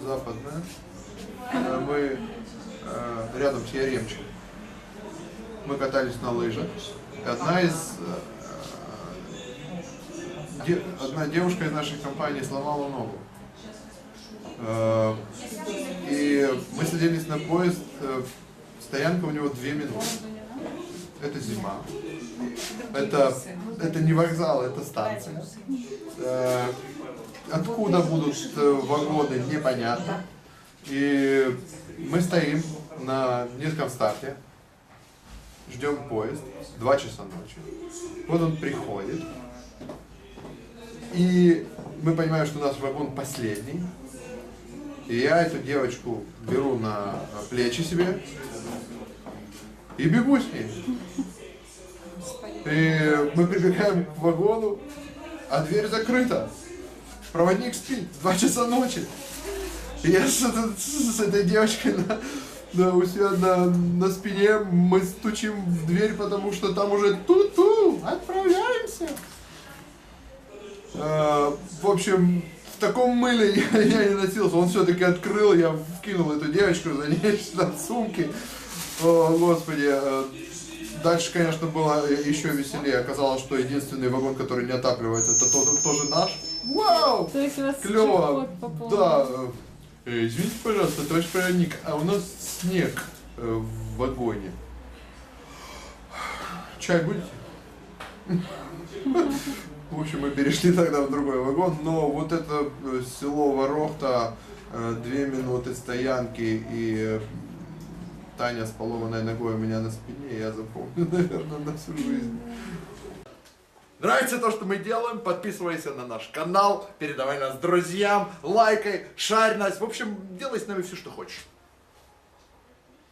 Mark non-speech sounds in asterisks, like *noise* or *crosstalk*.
западная. Э, Мы э, рядом с Яремчем. Мы катались на лыжах. Одна из э, одна девушка из нашей компании сломала ногу. И мы садились на поезд. Стоянка у него две минуты. Это зима. Это, это не вокзал, это станция. Э, Откуда будут э, вагоны, непонятно. И мы стоим на низком старте, ждем поезд, два часа ночи. Вот он приходит, и мы понимаем, что наш вагон последний. И я эту девочку беру на плечи себе и бегу с ней. И мы прибегаем к вагону, а дверь закрыта. Проводник спит, два часа ночи. И я с, этой- с этой девочкой на, на- у себя на, на спине, мы стучим в дверь, потому что там уже ту-ту, отправляемся. А, в общем, в таком мыле я, я не носился. Он все-таки открыл, я вкинул эту девочку за ней *laughs* сюда в сумки. О, господи. э, Дальше, конечно, было еще веселее. Оказалось, что единственный вагон, который не отапливается, это тоже, тоже наш. Вау! То есть у вас Клево. Да. Э, Извините, пожалуйста, товарищ проводник, а у нас снег э, в вагоне. Чай будете? В общем, мы перешли тогда в другой вагон, но вот это э, село Ворохта, э, две минуты стоянки и э, Таня с поломанной ногой у меня на спине, я запомню, наверное, на всю жизнь. Нравится то, что мы делаем, подписывайся на наш канал, передавай нас друзьям, лайкай, шарь нас, в общем, делай с нами все, что хочешь.